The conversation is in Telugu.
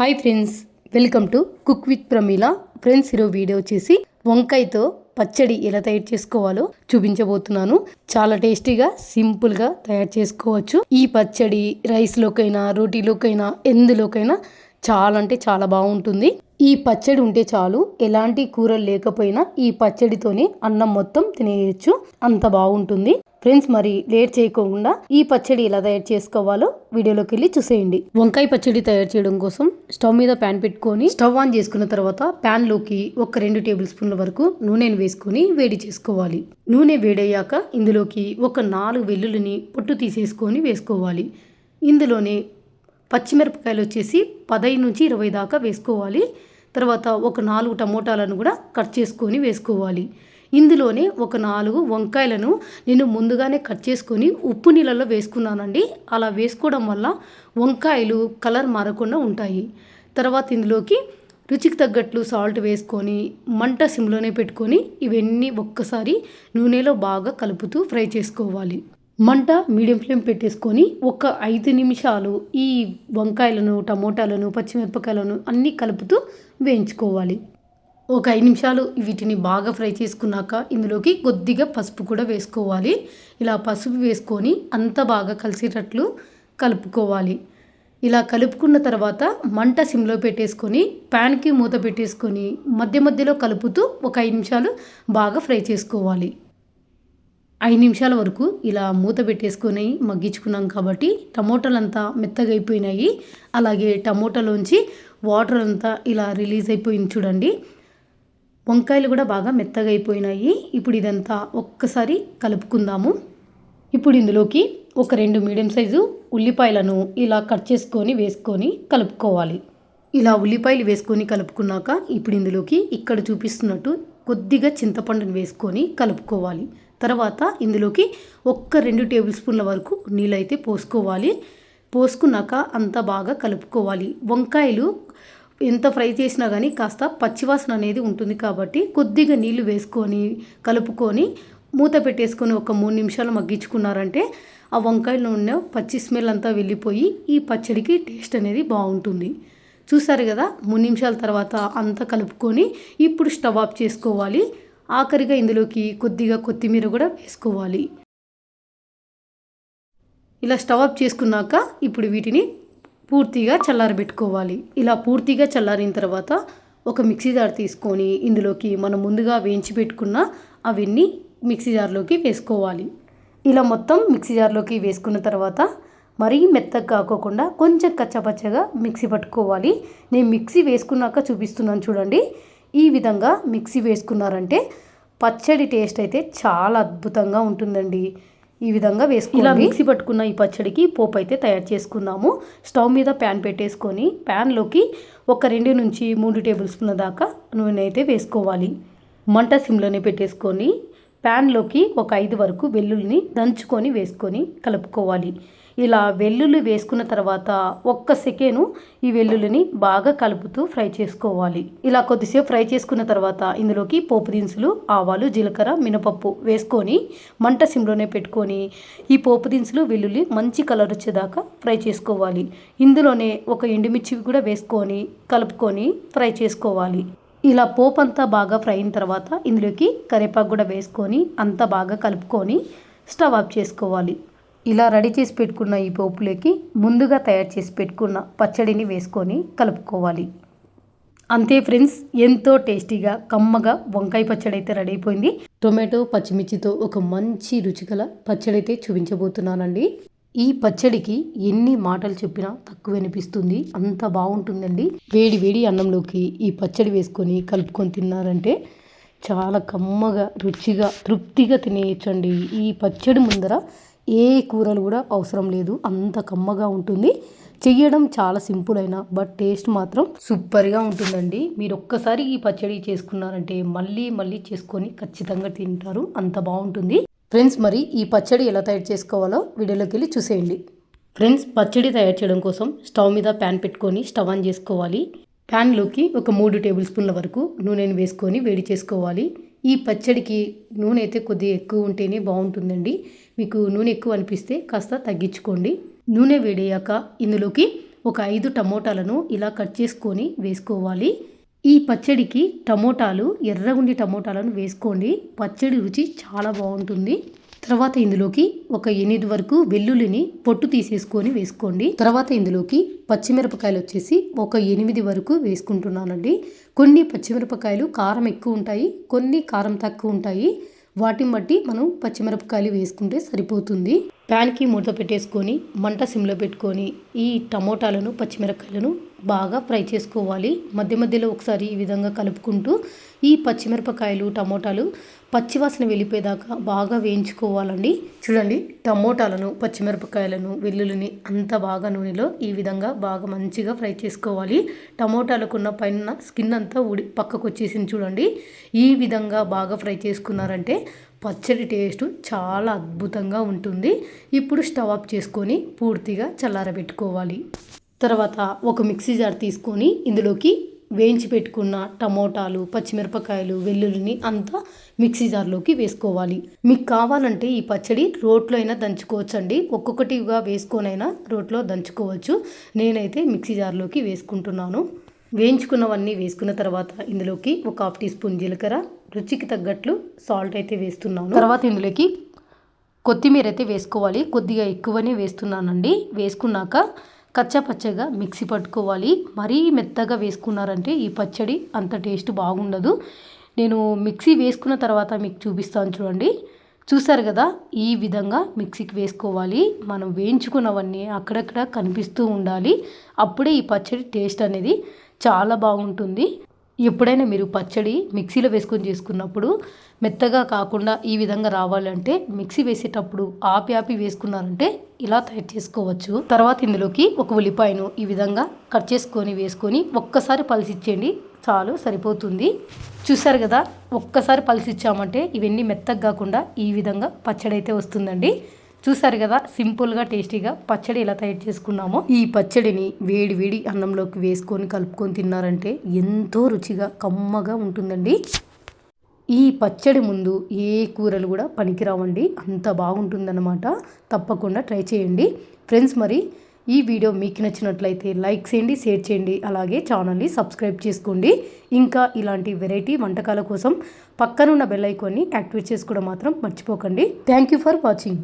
Hi friends welcome to cook with Pramila. Friends ఈరోజు వీడియో వచ్చేసి వంకాయతో పచ్చడి ఎలా తయారు చేసుకోవాలో చూపించబోతున్నాను. చాలా టేస్టీగా సింపుల్గా తయారు చేసుకోవచ్చు. ఈ పచ్చడి రైస్లోకైనా రోటీలోకైనా ఎందులోకైనా చాలా అంటే చాలా బాగుంటుంది. ఈ పచ్చడి ఉంటే చాలు. ఎలాంటి కూరలు లేకపోయినా ఈ పచ్చడితోనే అన్నం మొత్తం తినేయచ్చు. అంత బాగుంటుంది. ఫ్రెండ్స్ మరి లేట్ చేయకుండా ఈ పచ్చడి ఎలా తయారు చేసుకోవాలో వీడియోలోకి వెళ్ళి చూసేయండి. వంకాయ పచ్చడి తయారు చేయడం కోసం స్టవ్ మీద ప్యాన్ పెట్టుకొని స్టవ్ ఆన్ చేసుకున్న తర్వాత ప్యాన్లోకి ఒక రెండు టేబుల్ స్పూన్ల వరకు నూనెను వేసుకొని వేడి చేసుకోవాలి. నూనె వేడయ్యాక ఇందులోకి ఒక నాలుగు వెల్లుల్లిని పొట్టు తీసేసుకొని వేసుకోవాలి. ఇందులోనే పచ్చిమిరపకాయలు వచ్చేసి పదహైదు నుంచి ఇరవై దాకా వేసుకోవాలి. తర్వాత ఒక నాలుగు టమోటాలను కూడా కట్ చేసుకొని వేసుకోవాలి. ఇందులోనే ఒక నాలుగు వంకాయలను నేను ముందుగానే కట్ చేసుకొని ఉప్పు నీళ్ళలో వేసుకున్నానండి. అలా వేసుకోవడం వల్ల వంకాయలు కలర్ మారకుండా ఉంటాయి. తర్వాత ఇందులోకి రుచికి తగ్గట్లు సాల్ట్ వేసుకొని మంట సిమ్లోనే పెట్టుకొని ఇవన్నీ ఒక్కసారి నూనెలో బాగా కలుపుతూ ఫ్రై చేసుకోవాలి. మంట మీడియం ఫ్లేమ్ పెట్టేసుకొని ఒక ఐదు నిమిషాలు ఈ వంకాయలను టమోటాలను పచ్చిమిరపకాయలను అన్నీ కలుపుతూ వేయించుకోవాలి. ఒక ఐదు నిమిషాలు వీటిని బాగా ఫ్రై చేసుకున్నాక ఇందులోకి కొద్దిగా పసుపు కూడా వేసుకోవాలి. ఇలా పసుపు వేసుకొని అంత బాగా కలిసేటట్లు కలుపుకోవాలి. ఇలా కలుపుకున్న తర్వాత మంట సిమ్లో పెట్టేసుకొని ప్యాన్కి మూత పెట్టేసుకొని మధ్య మధ్యలో కలుపుతూ ఒక ఐదు నిమిషాలు బాగా ఫ్రై చేసుకోవాలి. ఐదు నిమిషాల వరకు ఇలా మూత పెట్టేసుకొని మగ్గించుకున్నాం కాబట్టి టమోటాలు అంతా మెత్తగా అయిపోయినాయి. అలాగే టమోటాలోంచి వాటర్ అంతా ఇలా రిలీజ్ అయిపోయింది చూడండి. వంకాయలు కూడా బాగా మెత్తగా అయిపోయినాయి. ఇప్పుడు ఇదంతా ఒక్కసారి కలుపుకుందాము. ఇప్పుడు ఇందులోకి ఒక రెండు మీడియం సైజు ఉల్లిపాయలను ఇలా కట్ చేసుకొని వేసుకొని కలుపుకోవాలి. ఇలా ఉల్లిపాయలు వేసుకొని కలుపుకున్నాక ఇప్పుడు ఇందులోకి ఇక్కడ చూపిస్తున్నట్టు కొద్దిగా చింతపండుని వేసుకొని కలుపుకోవాలి. తర్వాత ఇందులోకి ఒక్క రెండు టేబుల్ స్పూన్ల వరకు నీళ్ళైతే పోసుకోవాలి. పోసుకున్నాక అంతా బాగా కలుపుకోవాలి. వంకాయలు ఎంత ఫ్రై చేసినా కానీ కాస్త పచ్చివాసన అనేది ఉంటుంది కాబట్టి కొద్దిగా నీళ్ళు వేసుకొని కలుపుకొని మూత పెట్టేసుకొని ఒక మూడు నిమిషాలు మగ్గించుకున్నారంటే ఆ వంకాయలో ఉన్న పచ్చి స్మెల్ అంతా వెళ్ళిపోయి ఈ పచ్చడికి టేస్ట్ అనేది బాగుంటుంది. చూసారు కదా? మూడు నిమిషాల తర్వాత అంతా కలుపుకొని ఇప్పుడు స్టవ్ ఆఫ్ చేసుకోవాలి. ఆఖరిగా ఇందులోకి కొద్దిగా కొత్తిమీర కూడా వేసుకోవాలి. ఇలా స్టవ్ ఆఫ్ చేసుకున్నాక ఇప్పుడు వీటిని పూర్తిగా చల్లారబెట్టుకోవాలి. ఇలా పూర్తిగా చల్లారిన తర్వాత ఒక మిక్సీ జార్ తీసుకొని ఇందులోకి మనం ముందుగా వేయించి పెట్టుకున్న అవన్నీ మిక్సీ జార్లోకి వేసుకోవాలి. ఇలా మొత్తం మిక్సీ జార్లోకి వేసుకున్న తర్వాత మరీ మెత్తగా కాకోకుండా కొంచెం కచ్చపచ్చగా మిక్సీ పట్టుకోవాలి. నేను మిక్సీ వేసుకున్నాక చూపిస్తున్నాను చూడండి. ఈ విధంగా మిక్సీ వేసుకున్నారంటే పచ్చడి టేస్ట్ అయితే చాలా అద్భుతంగా ఉంటుందండి. ఈ విధంగా వేసుకుని ఇలా మిక్సీ పట్టుకున్న ఈ పచ్చడికి పోపు అయితే తయారు చేసుకుందాము స్టవ్ మీద ప్యాన్ పెట్టేసుకొని ప్యాన్లోకి ఒక రెండు నుంచి మూడు టేబుల్ స్పూన్ల దాకా నూనె అయితే వేసుకోవాలి. మంట సిమ్లోనే పెట్టేసుకొని ప్యాన్లోకి ఒక ఐదు వరకు వెల్లుల్లిని దంచుకొని వేసుకొని కలుపుకోవాలి. ఇలా వెల్లుల్లి వేసుకున్న తర్వాత ఒక్క సెకేను ఈ వెల్లుల్లిని బాగా కలుపుతూ ఫ్రై చేసుకోవాలి. ఇలా కొద్దిసేపు ఫ్రై చేసుకున్న తర్వాత ఇందులోకి పోపు దినుసులు ఆవాలు జీలకర్ర మినపప్పు వేసుకొని మంట సిమ్లోనే పెట్టుకొని ఈ పోపు దినుసులు వెల్లుల్లి మంచి కలర్ వచ్చేదాకా ఫ్రై చేసుకోవాలి. ఇందులోనే ఒక ఎండుమిర్చి కూడా వేసుకొని కలుపుకొని ఫ్రై చేసుకోవాలి. ఇలా పోపు అంతా బాగా ఫ్రై అయిన తర్వాత ఇందులోకి కరివేపాకు కూడా వేసుకొని అంతా బాగా కలుపుకొని స్టవ్ ఆఫ్ చేసుకోవాలి. ఇలా రెడీ చేసి పెట్టుకున్న ఈ పోపులోకి ముందుగా తయారు చేసి పెట్టుకున్న పచ్చడిని వేసుకొని కలుపుకోవాలి. అంతే ఫ్రెండ్స్ ఎంతో టేస్టీగా కమ్మగా వంకాయ పచ్చడి అయితే రెడీ అయిపోయింది. టొమాటో పచ్చిమిర్చితో ఒక మంచి రుచిగల పచ్చడి అయితే చూపించబోతున్నానండి. ఈ పచ్చడికి ఎన్ని మాటలు చెప్పినా తక్కువ అనిపిస్తుంది. అంత బాగుంటుందండి. వేడి వేడి అన్నంలోకి ఈ పచ్చడి వేసుకొని కలుపుకొని తిన్నారంటే చాలా కమ్మగా రుచిగా తృప్తిగా తినేయచ్చండి. ఈ పచ్చడి ముందర ఏ కూరలు కూడా అవసరం లేదు. అంత కమ్మగా ఉంటుంది. చెయ్యడం చాలా సింపుల్ అయినా బట్ టేస్ట్ మాత్రం సూపర్గా ఉంటుందండి. మీరు ఒక్కసారి ఈ పచ్చడి చేసుకున్నారంటే మళ్ళీ మళ్ళీ చేసుకొని ఖచ్చితంగా తింటారు. అంత బాగుంటుంది. ఫ్రెండ్స్ మరి ఈ పచ్చడి ఎలా తయారు చేసుకోవాలో వీడియోలోకి వెళ్ళి చూసేయండి. ఫ్రెండ్స్ పచ్చడి తయారు చేయడం కోసం స్టవ్ మీద ప్యాన్ పెట్టుకొని స్టవ్ ఆన్ చేసుకోవాలి. ప్యాన్లోకి ఒక మూడు టేబుల్ స్పూన్ల వరకు నూనెను వేసుకొని వేడి చేసుకోవాలి. ఈ పచ్చడికి నూనె అయితే కొద్దిగా ఎక్కువ ఉంటేనే బాగుంటుందండి. మీకు నూనె ఎక్కువ అనిపిస్తే కాస్త తగ్గించుకోండి. నూనె వేడయ్యాక ఇందులోకి ఒక ఐదు టమోటాలను ఇలా కట్ చేసుకొని వేసుకోవాలి. ఈ పచ్చడికి టమోటాలు ఎర్రగుండి టమోటాలను వేసుకోండి. పచ్చడి రుచి చాలా బాగుంటుంది. తర్వాత ఇందులోకి ఒక ఎనిమిది వరకు వెల్లుల్లిని పొట్టు తీసేసుకొని వేసుకోండి. తర్వాత ఇందులోకి పచ్చిమిరపకాయలు వచ్చేసి ఒక ఎనిమిది వరకు వేసుకుంటున్నానండి. కొన్ని పచ్చిమిరపకాయలు కారం ఎక్కువ ఉంటాయి కొన్ని కారం తక్కువ ఉంటాయి. వాటిని బట్టి మనం పచ్చిమిరపకాయలు వేసుకుంటే సరిపోతుంది. ప్యాన్కి మూత పెట్టేసుకొని మంట సిమ్లో పెట్టుకొని ఈ టమోటాలను పచ్చిమిరపకాయలను బాగా ఫ్రై చేసుకోవాలి. మధ్య మధ్యలో ఒకసారి ఈ విధంగా కలుపుకుంటూ ఈ పచ్చిమిరపకాయలు టమోటాలు పచ్చివాసన వెళ్ళిపోయేదాకా బాగా వేయించుకోవాలండి. చూడండి టమోటాలను పచ్చిమిరపకాయలను వెల్లుల్లిని అంత బాగా నూనెలో ఈ విధంగా బాగా మంచిగా ఫ్రై చేసుకోవాలి. టమోటాలకున్న పైన స్కిన్ అంతా ఉడి పక్కకు వచ్చేసింది చూడండి. ఈ విధంగా బాగా ఫ్రై చేసుకున్నారంటే పచ్చడి టేస్ట్ చాలా అద్భుతంగా ఉంటుంది. ఇప్పుడు స్టవ్ ఆఫ్ చేసుకొని పూర్తిగా చల్లారబెట్టుకోవాలి. తర్వాత ఒక మిక్సీ జార్ తీసుకొని ఇందులోకి వేయించి పెట్టుకున్న టమోటాలు పచ్చిమిరపకాయలు వెల్లుల్లిని అంతా మిక్సీ జార్లోకి వేసుకోవాలి. మీకు కావాలంటే ఈ పచ్చడి రోట్లో అయినా దంచుకోవచ్చండి. ఒక్కొక్కటిగా వేసుకొనైనా రోట్లో దంచుకోవచ్చు. నేనైతే మిక్సీ జార్లోకి వేసుకుంటున్నాను. వేయించుకున్నవన్నీ వేసుకున్న తర్వాత ఇందులోకి ఒక హాఫ్ టీ స్పూన్ జీలకర్ర రుచికి తగ్గట్లు సాల్ట్ అయితే వేస్తున్నాను. తర్వాత ఇందులోకి కొత్తిమీర అయితే వేసుకోవాలి. కొద్దిగా ఎక్కువనే వేస్తున్నానండి. వేసుకున్నాక కచ్చపచ్చగా మిక్సీ పట్టుకోవాలి. మరీ మెత్తగా వేసుకున్నారంటే ఈ పచ్చడి అంత టేస్ట్ బాగుండదు. నేను మిక్సీ వేసుకున్న తర్వాత మీకు చూపిస్తాను చూడండి. చూసారు కదా ఈ విధంగా మిక్సీకి వేసుకోవాలి. మనం వేయించుకున్నవన్నీ అక్కడక్కడ కనిపిస్తూ ఉండాలి. అప్పుడే ఈ పచ్చడి టేస్ట్ అనేది చాలా బాగుంటుంది. ఎప్పుడైనా మీరు పచ్చడి మిక్సీలో వేసుకొని చేసుకున్నప్పుడు మెత్తగా కాకుండా ఈ విధంగా రావాలంటే మిక్సీ వేసేటప్పుడు ఆపి ఆపి వేసుకున్నారంటే ఇలా తయారు చేసుకోవచ్చు. తర్వాత ఇందులోకి ఒక ఉల్లిపాయను ఈ విధంగా కట్ చేసుకొని వేసుకొని ఒక్కసారి పలిసిచ్చేయండి చాలు సరిపోతుంది. చూసారు కదా ఒక్కసారి పలిసిచ్చామంటే ఇవన్నీ మెత్తగా కాకుండా ఈ విధంగా పచ్చడి అయితే వస్తుందండి. చూసారు కదా సింపుల్గా టేస్టీగా పచ్చడి ఎలా తయారు చేసుకున్నామో. ఈ పచ్చడిని వేడి వేడి అన్నంలోకి వేసుకొని కలుపుకొని తిన్నారంటే ఎంతో రుచిగా కమ్మగా ఉంటుందండి. ఈ పచ్చడి ముందు ఏ కూరలు కూడా పనికిరావండి. అంత బాగుంటుందన్నమాట. తప్పకుండా ట్రై చేయండి. ఫ్రెండ్స్ మరి ఈ వీడియో మీకు నచ్చినట్లయితే లైక్ చేయండి షేర్ చేయండి అలాగే ఛానల్ని సబ్స్క్రైబ్ చేసుకోండి. ఇంకా ఇలాంటి వెరైటీ వంటకాల కోసం పక్కనున్న బెల్ ఐకాన్ని యాక్టివేట్ చేసుకోవడం మాత్రం మర్చిపోకండి. Thank you for watching.